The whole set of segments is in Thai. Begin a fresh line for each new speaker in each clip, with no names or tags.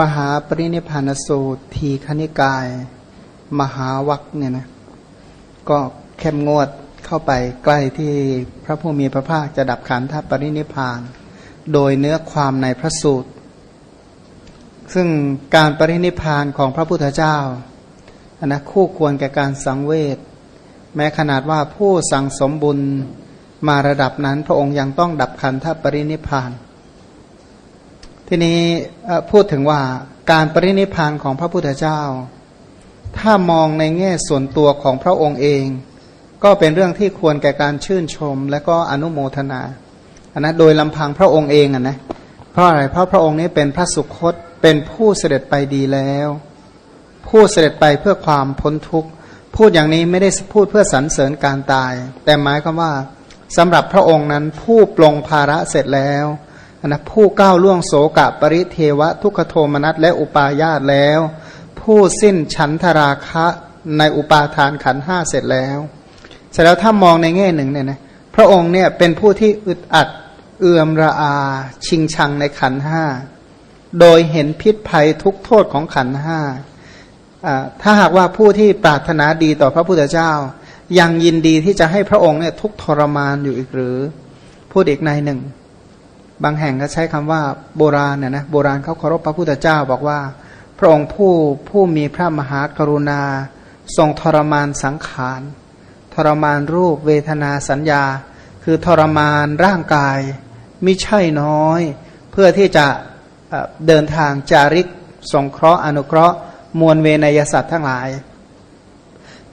มหาปรินิพานสูตร ทีคณิกาย มหาวัคเนี่ยนะก็เข้มงวดเข้าไปใกล้ที่พระผู้มีพระภาคจะดับขันธปรินิพาน โดยเนื้อความในพระสูตร ซึ่งการปรินิพานของพระพุทธเจ้าอันนะคู่ควรแก่การสังเวชแม้ขนาดว่าผู้สั่งสมบุญมาระดับนั้นพระองค์ยังต้องดับขันธปรินิพพาน ทีนี้พูดถึงว่าการปรินิพานของพระพุทธเจ้า ถ้ามองในแง่ส่วนตัวของพระองค์เอง ก็เป็นเรื่องที่ควรแก่การชื่นชมและก็อนุโมทนาอันนะโดยลำพังพระองค์เองอะนะเพราะอะไรเพราะพระองค์นี้เป็นพระสุคตเป็นผู้เสด็จไปดีแล้ว ผู้เสด็จไปเพื่อความพ้นทุกข์พูดอย่างนี้ไม่ได้พูดเพื่อสรรเสริญการตาย แต่หมายความว่าสำหรับพระองค์นั้นผู้ปลงภาระเสร็จแล้ว นะผู้ก้าวล่วงโสกะปริเทวะทุกขโทมนัสและอุปาญาตแล้ว ผู้สิ้นฉันทราคะในอุปาทานขันห้าเสร็จแล้วเสร็จแล้วถ้ามองในแง่หนึ่งเนี่ยนะพระองค์เนี่ยเป็นผู้ที่อึดอัดเอื่อมระอา ชิงชังในขันห้าโดยเห็นพิษภัยทุกโทษของขันห้าถ้าหากว่าผู้ที่ปรารถนาดีต่อพระพุทธเจ้า ยังยินดีที่จะให้พระองค์เนี่ยทุกทรมานอยู่อีกหรือ พูดอีกในหนึ่ง บางแห่งก็ใช้คำว่าโบราณเนี่ยนะโบราณเขาเคารพพระพุทธเจ้าบอกว่า พระองค์ผู้ผู้มีพระมหากรุณา ทรงทรมานสังขาร ทรมานรูปเวทนาสัญญา คือทรมานร่างกายมิใช่น้อย เพื่อที่จะเดินทางจาริกสงเคราะห์อนุเคราะห์ มวลเวนยสัตว์ทั้งหลาย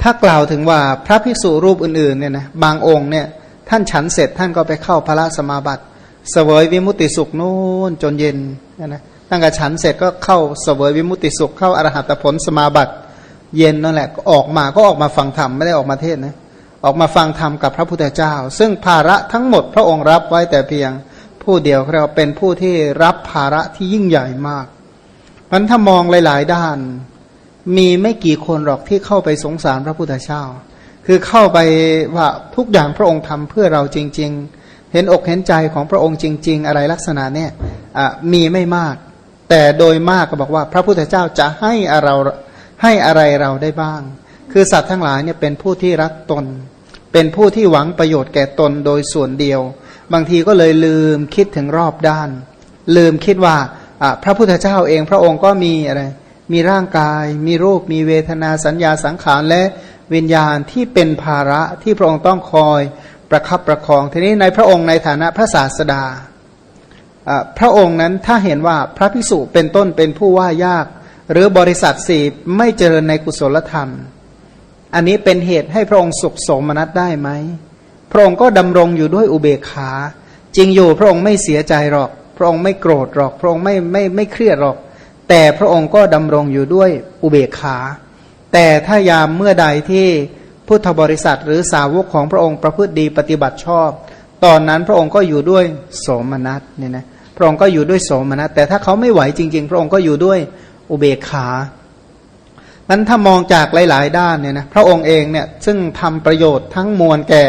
ถ้ากล่าวถึงว่าพระภิกษุรูปอื่นๆเนี่ยนะบางองค์เนี่ยท่านฉันเสร็จท่านก็ไปเข้าพระสมาบัติ เสวยวิมุติสุขนู่นจนเย็นนะตั้งแต่ฉันเสร็จก็เข้าเสวยวิมุติสุขเข้าอรหัตผลสมาบัติ เย็นนั่นแหละออกมาก็ออกมาฟังธรรมไม่ได้ออกมาเทศนะออกมาฟังธรรมกับพระพุทธเจ้า ซึ่งภาระทั้งหมดพระองค์รับไว้แต่เพียงผู้เดียวเราเป็นผู้ที่รับภาระที่ยิ่งใหญ่มากมันถ้ามองหลาย ๆ ด้าน มีไม่กี่คนหรอกที่เข้าไปสงสารพระพุทธเจ้า คือเข้าไปว่าทุกอย่างพระองค์ทำเพื่อเราจริง ๆ เห็นอกเห็นใจของพระองค์จริง ๆ อะไรลักษณะเนี่ยมีไม่มาก แต่โดยมากก็บอกว่า พระพุทธเจ้าจะให้เราให้อะไรเราได้บ้าง คือสัตว์ทั้งหลายเนี่ยเป็นผู้ที่รักตน เป็นผู้ที่หวังประโยชน์แก่ตนโดยส่วนเดียว บางทีก็เลยลืมคิดถึงรอบด้าน ลืมคิดว่าพระพุทธเจ้าเองพระองค์ก็มีอะไรมีร่างกาย มีรูป มีเวทนาสัญญาสังขารและวิญญาณที่เป็นภาระที่พระองค์ต้องคอย ประคับประคอง ทีนี้ในพระองค์ในฐานะพระศาสดา พระองค์นั้นถ้าเห็นว่าพระภิกษุเป็นต้นเป็นผู้ว่ายาก หรือบริษัทสี่ไม่เจริญในกุศลธรรม อันนี้เป็นเหตุให้พระองค์สุขสมนัตได้ไหม พระองค์ก็ดำรงอยู่ด้วยอุเบกขา จริงอยู่พระองค์ไม่เสียใจหรอก พระองค์ไม่โกรธหรอก พระองค์ไม่ไม่ไม่เครียดหรอก แต่พระองค์ก็ดำรงอยู่ด้วยอุเบกขา แต่ถ้ายามเมื่อใดที่ พุทธบริษัทหรือสาวกของพระองค์ประพฤติดีปฏิบัติชอบ ตอนนั้นพระองค์ก็อยู่ด้วยโสมนัสเนี่ยนะพระองค์ก็อยู่ด้วยโสมนัสแต่ถ้าเขาไม่ไหวจริง ๆ พระองค์ก็อยู่ด้วยอุเบกขานั้นถ้ามองจากหลาย ๆ ด้านเนี่ยนะพระองค์เองเนี่ยซึ่งทำประโยชน์ทั้งมวลแก่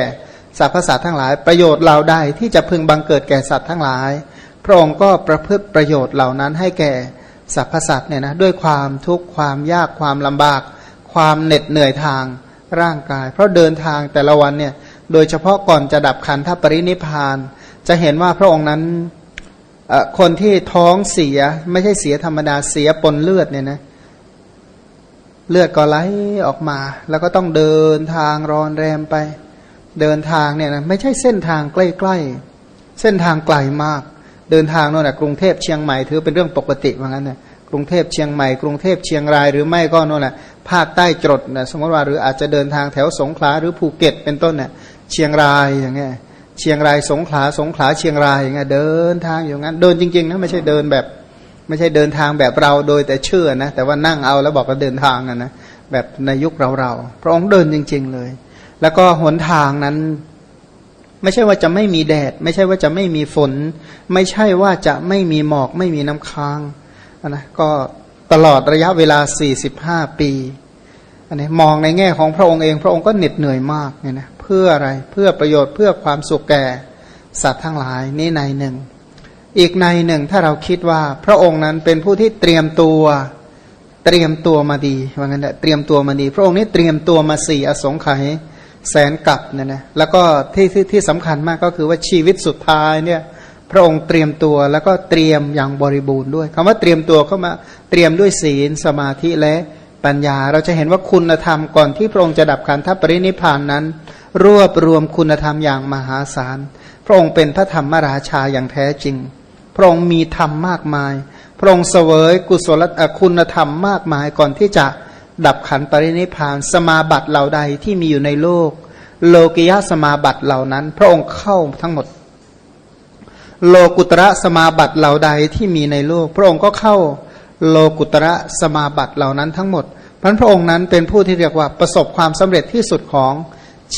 สรรพสัตว์ทั้งหลาย ประโยชน์เราได้ที่จะพึงบังเกิดแก่สัตว์ทั้งหลาย พระองค์ก็ประพฤติประโยชน์เหล่านั้นให้แก่สรรพสัตว์เนี่ยนะด้วยความทุกข์ความยากความลำบาก ความเหน็ดเหนื่อยทาง ร่างกาย เพราะเดินทางแต่ละวันเนี่ยโดยเฉพาะก่อนจะดับขันธปรินิพาน จะเห็นว่าพระองค์นั้นคนที่ท้องเสียไม่ใช่เสียธรรมดาเสียปนเลือดเนี่ยนะเลือดก็ไหลออกมา แล้วก็ต้องเดินทางรอนแรมไป เดินทางเนี่ยนะไม่ใช่เส้นทางใกล้ๆ เส้นทางไกลมาก เดินทางโน่นแหะกรุงเทพเชียงใหม่ถือเป็นเรื่องปกติว่างั้นนะกรุงเทพเชียงใหม่กรุงเทพเชียงรายหรือไม่ก็โน่นแหละ ภาคใต้จดนะสมมติว่าหรืออาจจะเดินทางแถวสงขลาหรือภูเก็ตเป็นต้นเนี่ยเชียงรายอย่างเงี้ยเชียงรายสงขลาสงขลาเชียงรายอย่างเงี้ยเดินทางอย่างนั้นเดินจริงๆนะไม่ใช่เดินแบบ ไม่ใช่เดินทางแบบเราโดยแต่เชื่อนะแต่ว่านั่งเอาแล้วบอกว่าเดินทางนะนะแบบในยุคเราเราพระองค์เดินจริง ๆเลย แล้วก็หนทางนั้น ไม่ใช่ว่าจะไม่มีแดด ไม่ใช่ว่าจะไม่มีฝน ไม่ใช่ว่าจะไม่มีหมอกไม่มีน้ำค้างนะก็ ตลอดระยะเวลา 45 ปี อันนี้มองในแง่ของพระองค์เอง พระองค์ก็เหน็ดเหนื่อยมากเนี่ยนะเพื่ออะไรเพื่อประโยชน์เพื่อความสุขแก่สัตว์ทั้งหลายนี่ในหนึ่ง อีกในหนึ่งถ้าเราคิดว่าพระองค์นั้นเป็นผู้ที่เตรียมตัวเตรียมตัวมาดีว่างั้นแหละเตรียมตัวมาดี พระองค์นี้เตรียมตัวมาสี่อสงไขยแสนกับเนี่ยนะแล้วก็ที่ที่ที่สำคัญมากก็คือว่าชีวิตสุดท้ายเนี่ย พระองค์เตรียมตัวแล้วก็เตรียมอย่างบริบูรณ์ด้วยคำว่าเตรียมตัวเข้ามาเตรียมด้วยศีลสมาธิและปัญญา เราจะเห็นว่าคุณธรรมก่อนที่พระองค์จะดับขันธปรินิพานนั้น รวบรวมคุณธรรมอย่างมหาศาล พระองค์เป็นพระธรรมราชาอย่างแท้จริง พระองค์มีธรรมมากมาย พระองค์เสวยกุศลคุณธรรมมากมายก่อนที่จะดับขันปรินิพพาน สมาบัติเหล่าใดที่มีอยู่ในโลก โลกิยะสมาบัติเหล่านั้น พระองค์เข้าทั้งหมด โลกุตระสมาบัติเหล่าใดที่มีในโลก พระองค์ก็เข้าโลกุตระสมาบัติเหล่านั้นทั้งหมดพราะพระองค์นั้นเป็นผู้ที่เรียกว่าประสบความสำเร็จที่สุดของ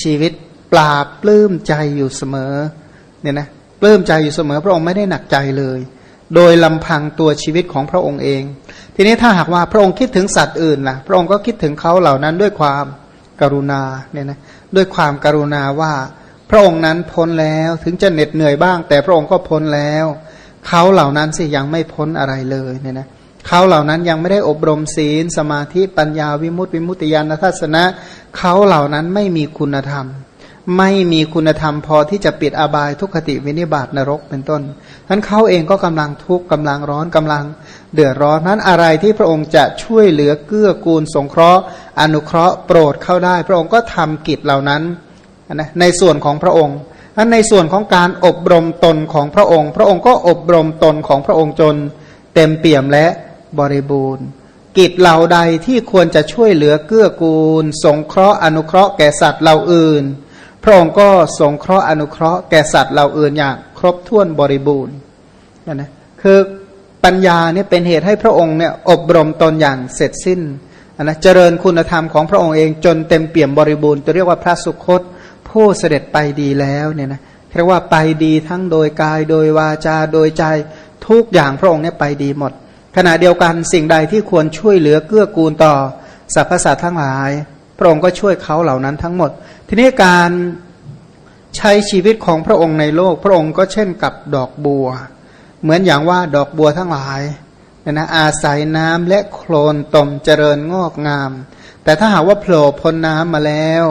ชีวิตปราบปลื้มใจอยู่เสมอเนี่ยนะปลื้มใจอยู่เสมอ พระองค์ไม่ได้หนักใจเลย โดยลำพังตัวชีวิตของพระองค์เอง ทีนี้ถ้าหากว่าพระองค์คิดถึงสัตว์อื่นล่ะ พระองค์ก็คิดถึงเขาเหล่านั้นด้วยความกรุณาเนี่ยนะด้วยความกรุณาว่า พระองค์นั้นพ้นแล้วถึงจะเหน็ดเหนื่อยบ้าง แต่พระองค์ก็พ้นแล้วเขาเหล่านั้นสิยังไม่พ้นอะไรเลยเนี่ยนะเขาเหล่านั้นยังไม่ได้อบรมศีล สมาธิปัญญาวิมุตติวิมุตติญาณทัศนะเขาเหล่านั้นไม่มีคุณธรรม ไม่มีคุณธรรมพอที่จะปิดอบายทุกขติวินิบาตนรกเป็นต้นนั้นเขาเองก็กำลังทุกข์กำลังร้อนกำลัง เดือดร้อนนั้นอะไรที่พระองค์จะช่วยเหลือเกื้อกูลสงเคราะห์ อนุเคราะห์โปรดเข้าได้ พระองค์ก็ทำกิจเหล่านั้น นะในส่วนของพระองค์นั้นในส่วนของการอบรมตนของพระองค์ พระองค์ก็อบรมตนของพระองค์จนเต็มเปี่ยมและบริบูรณ์ กิจเหล่าใดที่ควรจะช่วยเหลือเกื้อกูล สงเคราะห์อนุเคราะห์แก่สัตว์เหล่าอื่น พระองค์ก็สงเคราะห์อนุเคราะห์แก่สัตว์เหล่าอื่นอย่างครบถ้วนบริบูรณ์นะนะคือปัญญาเนี่ยเป็นเหตุให้พระองค์เนี่ยอบรมตนอย่างเสร็จสิ้นนะเจริญคุณธรรมของพระองค์เองจนเต็มเปี่ยมบริบูรณ์จะเรียกว่าพระสุคต ผู้เสด็จไปดีแล้วเนี่ยนะเรียกว่าไปดีทั้งโดยกายโดยวาจาโดยใจทุกอย่างพระองค์เนี่ยไปดีหมด ขณะเดียวกันสิ่งใดที่ควรช่วยเหลือเกื้อกูลต่อสรรพสัตว์ทั้งหลาย พระองค์ก็ช่วยเขาเหล่านั้นทั้งหมด ทีนี้การใช้ชีวิตของพระองค์ในโลก พระองค์ก็เช่นกับดอกบัว เหมือนอย่างว่าดอกบัวทั้งหลายเนี่ยนะอาศัยน้ำและโคลนตมเจริญงอกงาม แต่ถ้าหากว่าโผล่พ้นน้ำมาแล้ว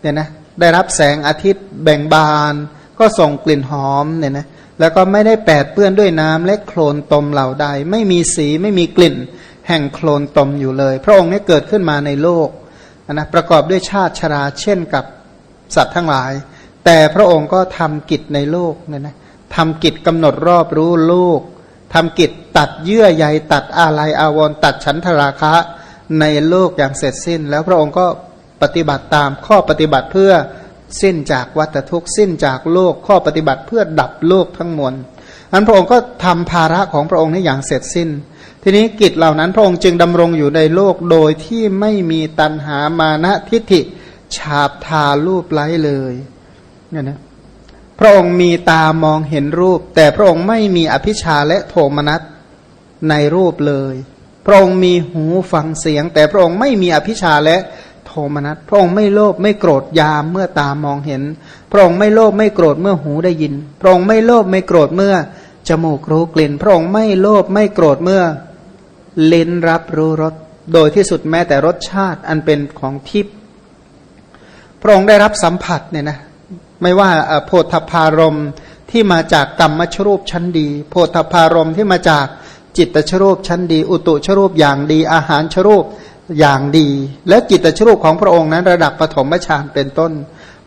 เนี่ยนะ ได้รับแสงอาทิตย์แบ่งบาน ก็ส่งกลิ่นหอมเนี่ยนะแล้วก็ไม่ได้แปดเปื้อนด้วยน้ำและโคลนตมเหล่าใด ไม่มีสีไม่มีกลิ่น แห่งโคลนตมอยู่เลย พระองค์นี้เกิดขึ้นมาในโลกนะประกอบด้วยชาติชราเช่นกับสัตว์ทั้งหลาย แต่พระองค์ก็ทำกิจในโลกเนี่ยนะทำกิจกำหนดรอบรู้โลกทำกิจตัดเยื่อใยตัดอาลัยอาวรณ์ตัดฉันทราคะในโลกอย่างเสร็จสิ้น แล้วพระองค์ก็ ปฏิบัติตามข้อปฏิบัติเพื่อสิ้นจากวัฏทุกข์สิ้นจากโลกข้อปฏิบัติเพื่อดับโลกทั้งมวลอันพระองค์ก็ทำภาระของพระองค์นี้อย่างเสร็จสิ้น ทีนี้กิจเหล่านั้นพระองค์จึงดำรงอยู่ในโลกโดยที่ไม่มีตัณหามานะทิฏฐิฉาบทารูปไล้เลยเนี่ยนะพระองค์มีตามองเห็นรูป แต่พระองค์ไม่มีอภิชาและโทมนัสในรูปเลย พระองค์มีหูฟังเสียง แต่พระองค์ไม่มีอภิชาและ ทมนัสพระองค์ไม่โลภไม่โกรธยามเมื่อตามองเห็น พระองค์ไม่โลภไม่โกรธเมื่อหูได้ยิน พระองค์ไม่โลภไม่โกรธเมื่อจมูกรู้กลิ่น พระองค์ไม่โลภไม่โกรธเมื่อลิ้นรับรู้รสโดยที่สุดแม้แต่รสชาติอันเป็นของทิพย์พระองค์ได้รับสัมผัสเนี่ยนะไม่ว่าโพธพารมที่มาจากกรรมชรูปชั้นดี โพธพารมที่มาจากจิตชรูปชั้นดี อุตุชรูปอย่างดีอาหารชรูป อย่างดี และจิตชรูปของพระองค์นั้นระดับปฐมฌานเป็นต้น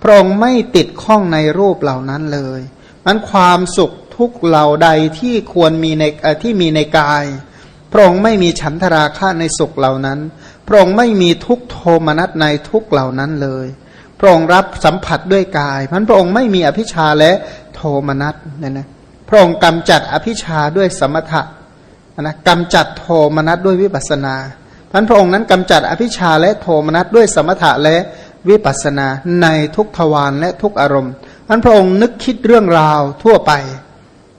พระองค์ไม่ติดข้องในรูปเหล่านั้นเลยนั้นความสุขทุกเหล่าใดที่ควรมีในที่มีในกาย พระองค์ไม่มีฉันทราคะในสุขเหล่านั้น พระองค์ไม่มีทุกโทมนัสในทุกเหล่านั้นเลย พระองค์รับสัมผัสด้วยกายพันพระองค์ไม่มีอภิชาและโทมนัสเนี่ยนะพระองค์กำจัดอภิชาด้วยสมถะนะกำจัดโทมนัสด้วยวิปัสนา พันพระองค์นั้นกำจัดอภิชาและโทมนัสด้วยสมถะและวิปัสนาในทุกทวารและทุกอารมณ์พันพระองค์นึกคิดเรื่องราวทั่วไป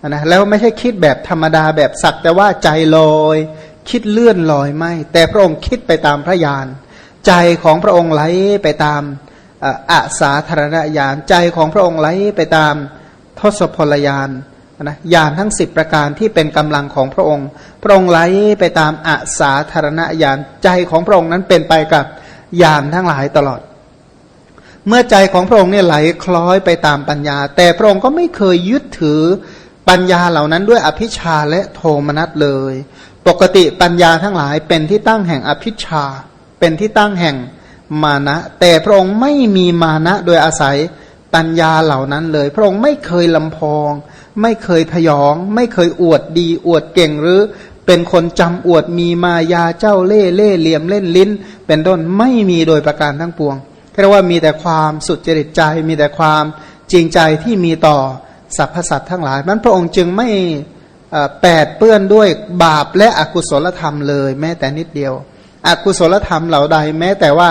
นะแล้วไม่ใช่คิดแบบธรรมดาแบบสักแต่ว่าใจลอยคิดเลื่อนลอยไม่ แต่พระองค์คิดไปตามพระญาณใจของพระองค์ไหลไปตามอาสาธารณญาณใจของพระองค์ไหลไปตามทศพลยาน นะญาณทั้งสิบประการที่เป็นกำลังของพระองค์ พระองค์ไหลไปตามอาสาธารณญาณใจของพระองค์นั้นเป็นไปกับญาณทั้งหลายตลอด เมื่อใจของพระองค์เนี่ยไหลคล้อยไปตามปัญญา แต่พระองค์ก็ไม่เคยยึดถือปัญญาเหล่านั้นด้วยอภิชาและโทมนัสเลย ปกติปัญญาทั้งหลายเป็นที่ตั้งแห่งอภิชา เป็นที่ตั้งแห่งมานะ แต่พระองค์ไม่มีมานะโดยอาศัยปัญญาเหล่านั้นเลย พระองค์ไม่เคยลำพอง ไม่เคยพยอง ไม่เคยอวดดีอวดเก่งหรือ เป็นคนจำอวดมีมายาเจ้าเล่เล่เหลี่ยมเล่นลิ้น เป็นต้นไม่มีโดยประการทั้งปวงเรียกว่ามีแต่ความสุดจริตใจ มีแต่ความจริงใจที่มีต่อสรรพสัตว์ทั้งหลายมันพระองค์จึงไม่แปดเปื้อนด้วยบาปและอกุศลธรรมเลย แม้แต่นิดเดียว อกุศลธรรมเหล่าใดแม้แต่ว่า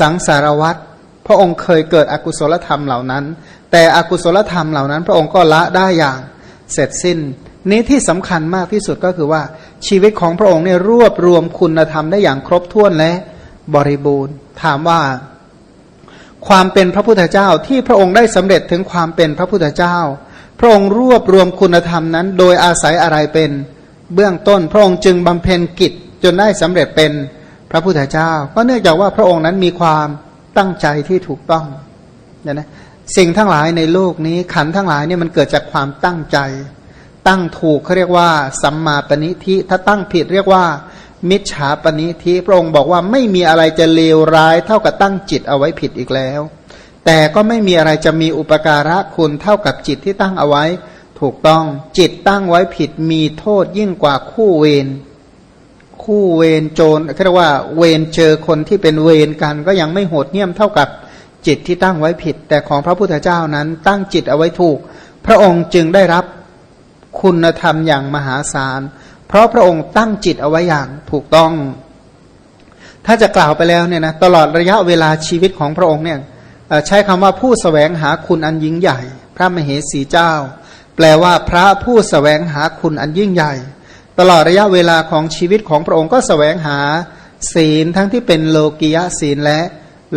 สังสารวัตร พระองค์เคยเกิดอกุศลธรรมเหล่านั้น แต่อกุศลธรรมเหล่านั้น พระองค์ก็ละได้อย่างเสร็จสิ้น นี้ที่สำคัญมากที่สุดก็คือว่าชีวิตของพระองค์เนี่ยรวบรวมคุณธรรมได้อย่างครบถ้วนและบริบูรณ์ ถามว่า ความเป็นพระพุทธเจ้าที่พระองค์ได้สำเร็จถึงความเป็นพระพุทธเจ้า พระองค์รวบรวมคุณธรรมนั้น โดยอาศัยอะไรเป็นเบื้องต้น พระองค์จึงบำเพ็ญกิจจนได้สำเร็จเป็นพระพุทธเจ้า ก็เนื่องจากว่าพระองค์นั้นมีความ ตั้งใจที่ถูกต้องเนี่ยนะสิ่งทั้งหลายในโลกนี้ขันทั้งหลายเนี่ยมันเกิดจากความตั้งใจ ตั้งถูกเขาเรียกว่า สัมมาปณิธิถ้าตั้งผิดเรียกว่า มิจฉาปณิธิพระองค์บอกว่าไม่มีอะไรจะเลวร้าย เท่ากับตั้งจิตเอาไว้ผิดอีกแล้ว แต่ก็ไม่มีอะไรจะมีอุปการะคุณเท่ากับจิตที่ตั้งเอาไว้ ถูกต้องจิตตั้งไว้ผิดมีโทษยิ่งกว่าคู่เวร คู่เวรโจรเรียกว่าเวรเจอคนที่เป็นเวรกัน ก็ยังไม่โหดเหี้ยมเท่ากับจิตที่ตั้งไว้ผิด แต่ของพระพุทธเจ้านั้นตั้งจิตเอาไว้ถูก พระองค์จึงได้รับคุณธรรมอย่างมหาศาล เพราะพระองค์ตั้งจิตเอาไว้อย่างถูกต้อง ถ้าจะกล่าวไปแล้วเนี่ยนะตลอดระยะเวลาชีวิตของพระองค์เนี่ยใช้คำว่าผู้สแสวงหาคุณอันยิ่งใหญ่ พระมเหสีเจ้า แปลว่าพระผู้สแสวงหาคุณอันยิ่งใหญ่ ตลอดระยะเวลาของชีวิตของพระองค์ก็สแสวงหาศีลทั้งที่เป็นโลกิยะศีลและ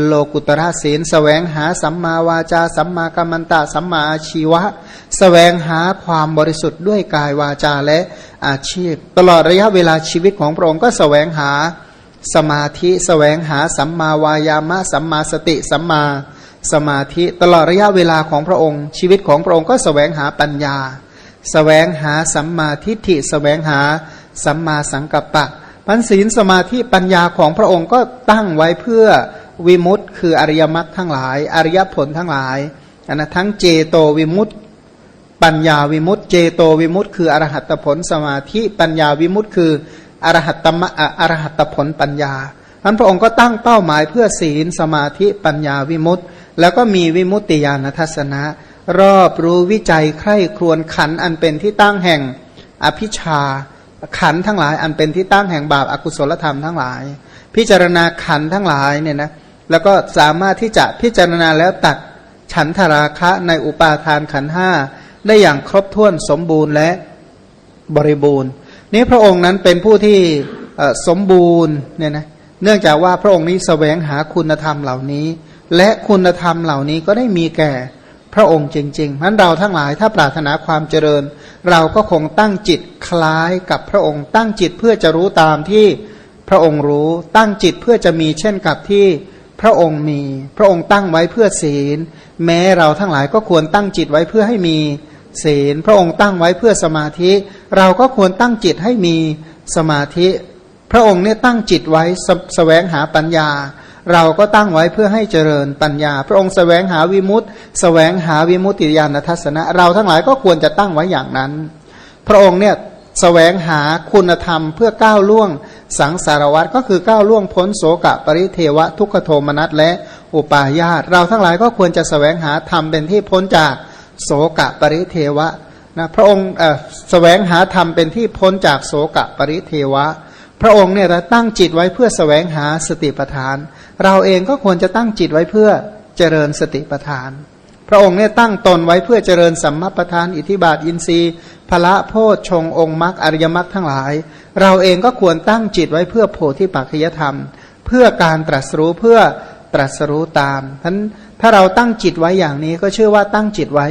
โลกุตระศีลสแสวงหาสัมมาวาจา สัมมากัมมันตะ สัมมาอาชีวะสแสวงหาความบริสุทธิ์ด้วยกายวาจาและอาชีพ ตลอดระยะเวลาชีวิตของพระองค์ก็สแสวงหาสมาธิสแสวงหาสัมมาวายามะ สัมมาสติ สัมมาสมาธิ ตลอดระยะเวลาของพระองค์ ชีวิตของพระองค์ก็สแสวงหาปัญญาส แสวงหาสัมมาทิฏฐิสแสวงหาสัมมาสังกัปปะพันศีลสมาธิปัญญาของพระองค์ก็ตั้งไว้เพื่อวิมุตต์คืออริยมรรคทั้งหลาย อริยผลทั้งหลายอันนะทั้งเจโตวิมุตต์ปัญญาวิมุตต์เจโตวิมุตต์คืออรหัตผลสมาธิปัญญาวิมุตต์คืออรหัตตมะอรหัตผลปัญญาท่านพระองค์ก็ตั้งเป้าหมายเพื่อศีลสมาธิปัญญาวิมุตต์แล้วก็มีวิมุตติญาณทัศนะ รอบรู้วิจัยใคร่ครวญขันอันเป็นที่ตั้งแห่งอภิชาขันทั้งหลายอันเป็นที่ตั้งแห่งบาปอากุศลธรรมทั้งหลาย พิจารณาขันทั้งหลายเนี่ยนะแล้วก็สามารถที่จะพิจารณาแล้วตัดฉันทราคะในอุปาทานขันห้าได้อย่างครบถ้วนสมบูรณ์และบริบูรณ์ นี้พระองค์นั้นเป็นผู้ที่สมบูรณ์เนี่ยนะเนื่องจากว่าพระองค์นี้สแสวงหาคุณธรรมเหล่านี้ และคุณธรรมเหล่านี้ก็ได้มีแก่ พระองค์จริงๆนั้นเราทั้งหลายถ้าปรารถนาความเจริญ เราก็คงตั้งจิตคล้ายกับพระองค์ ตั้งจิตเพื่อจะรู้ตามที่พระองค์รู้ ตั้งจิตเพื่อจะมีเช่นกับที่พระองค์มี พระองค์ตั้งไว้เพื่อศีล แม้เราทั้งหลายก็ควรตั้งจิตไว้เพื่อให้มีศีล พระองค์ตั้งไว้เพื่อสมาธิ เราก็ควรตั้งจิตให้มีสมาธิ พระองค์เนี่ยตั้งจิตไว้สแสวงหาปัญญา เราก็ตั้งไว้เพื่อให้เจริญปัญญา พระองค์แสวงหาวิมุตต์แสวงหาวิมุตติญาณทัศนะ เราทั้งหลายก็ควรจะตั้งไว้อย่างนั้น พระองค์เนี่ยแสวงหาคุณธรรมเพื่อก้าวล่วงสังสารวัตรก็คือก้าวล่วงพ้นโสกะปริเทวะทุกขโทมนัสและอุปาญาตเราทั้งหลายก็ควรจะแสวงหาธรรมเป็นที่พ้นจากโสกะปริเทวะนะพระองค์แสวงหาธรรมเป็นที่พ้นจากโสกะปริเทวะ พระองค์เนี่ยตั้งจิตไว้เพื่อแสวงหาสติปัฏฐาน เราเองก็ควรจะตั้งจิตไว้เพื่อเจริญสติปัฏฐาน พระองค์เนี่ยตั้งตนไว้เพื่อเจริญสัมมาปัฏฐาน อิทิบาทอินทรีย์พละโพชฌงองค์มรรคอริยมรรคทั้งหลาย เราเองก็ควรตั้งจิตไว้เพื่อโพธิปัจจยธรรม เพื่อการตรัสรู้เพื่อตรัสรู้ตามท่านถ้าเราตั้งจิตไว้อย่างนี้ก็เชื่อว่าตั้งจิตไว้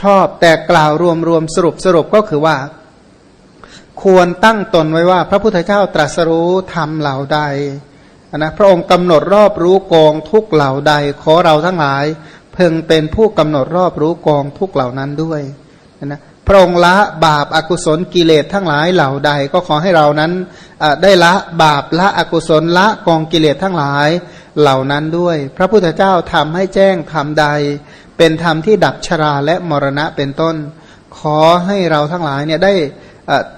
ชอบ แต่กล่าวรวมรวมสรุปสรุปก็คือว่า ควรตั้งตนไว้ว่า พระพุทธเจ้าตรัสรู้ธรรมเหล่าใด นะพระองค์กำหนดรอบรู้กองทุกเหล่าใด ขอเราทั้งหลาย เพึงเป็นผู้กำหนดรอบรู้กองทุกเหล่านั้นด้วยนะพระองค์ละบาปอากุศลกิเลสทั้งหลายเหล่าใด ก็ขอให้เรานั้นได้ละบาปละอกุศลละกองกิเลสทั้งหลายเหล่านั้นด้วย พระพุทธเจ้าทำให้แจ้งธรรมใด เป็นธรรมที่ดับชราและมรณะเป็นต้น ขอให้เราทั้งหลายเนี่ยได้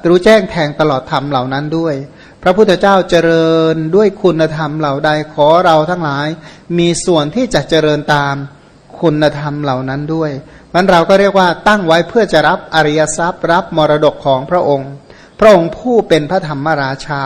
รู้แจ้งแทงตลอดธรรมเหล่านั้นด้วย พระพุทธเจ้าเจริญด้วยคุณธรรมเหล่าใดขอเราทั้งหลาย มีส่วนที่จะเจริญตามคุณธรรมเหล่านั้นด้วยมันเราก็เรียกว่าตั้งไว้เพื่อจะรับอริยทรัพย์รับมรดกของพระองค์ พระองค์ผู้เป็นพระธรรมราชา